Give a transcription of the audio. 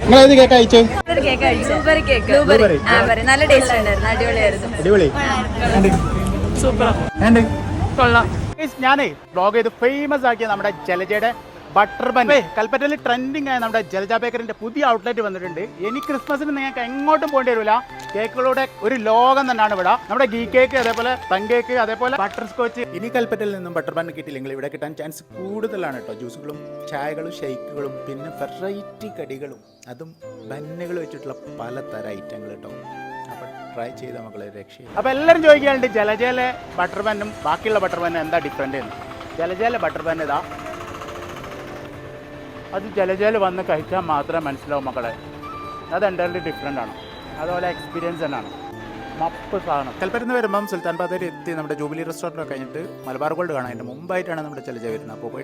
നിങ്ങൾ ഏത് കേക്ക് അയച്ചു ഒരു കേക്ക് കഴിച്ചു. ബ്ലൂബെറി കേക്ക് ബ്ലൂബെറി ആ ബെറി നല്ല ടേസ്റ്റ് ഉണ്ടായിരുന്നു. അടിപൊളിയായിരുന്നു. അടിപൊളി. സൂപ്പർ കൊള്ളാം. ഞാനേ ബ്ലോഗ് ചെയ്ത് ഫേമസ് ആക്കിയ നമ്മുടെ ജലജയുടെ ബട്ടർ ബൻ. കൽപ്പറ്റയിൽ ട്രെൻഡിങ് ആയ നമ്മുടെ ജലജ ബേക്കറിന്റെ പുതിയ ഔട്ട്ലെറ്റ് വന്നിട്ടുണ്ട്. ഇനി ക്രിസ്മസിന് നിങ്ങൾക്ക് എങ്ങോട്ടും പോകേണ്ടി വരില്ല. കേക്കുകളുടെ ഒരു ലോകം തന്നെയാണ് ഇവിടെ. നമ്മുടെ ഗീ കേക്ക് അതേപോലെ പൻ കേക്ക് അതേപോലെ ബട്ടർ സ്കോച്ച് ഇനി കൽപ്പറ്റയിൽ നിന്നും ബട്ടർ ബൺ കിട്ടിയില്ലെങ്കിൽ ഇവിടെ കിട്ടാൻ ചാൻസ് കൂടുതലാണ് കേട്ടോ ജ്യൂസുകളും ചായകളും ഷെയ്ക്കുകളും പിന്നെ വെറൈറ്റി കടികളും. അതും ബന്നുകൾ വെച്ചിട്ടുള്ള പലതരം ഐറ്റങ്ങൾ കേട്ടോ ട്രൈ ചെയ്ത മക്കളെ രക്ഷയും അപ്പോൾ എല്ലാവരും ചോദിക്കാറുണ്ട് ജലജയിലെ ബട്ടർ പാനും ബാക്കിയുള്ള ബട്ടർ പാനും എന്താ ഡിഫറെന്റ് എന്ന്? ജലജയിലെ ബട്ടർ പാൻ ഇതാ. അത് ജലജല വന്ന് കഴിച്ചാൽ മാത്രമേ മനസ്സിലാവും മക്കളെ. അത് എന്റെ ഡിഫറെന്റ് ആണ്. അതുപോലെ എക്സ്പീരിയൻസ് തന്നെയാണ്. മപ്പ് സാധനം. കൽപ്പറ്റന്ന് വരുമ്പം സുൽത്താൻ ബാത്തേരി എത്തി നമ്മുടെ ജൂബിലി റെസ്റ്റോറന്റ് കഴിഞ്ഞിട്ട് മലബാർ ഗോൾഡ് കാണാം അതിന്റെ മുമ്പായിട്ടാണ് നമ്മുടെ ജലജ വരുന്നത്. അപ്പോൾ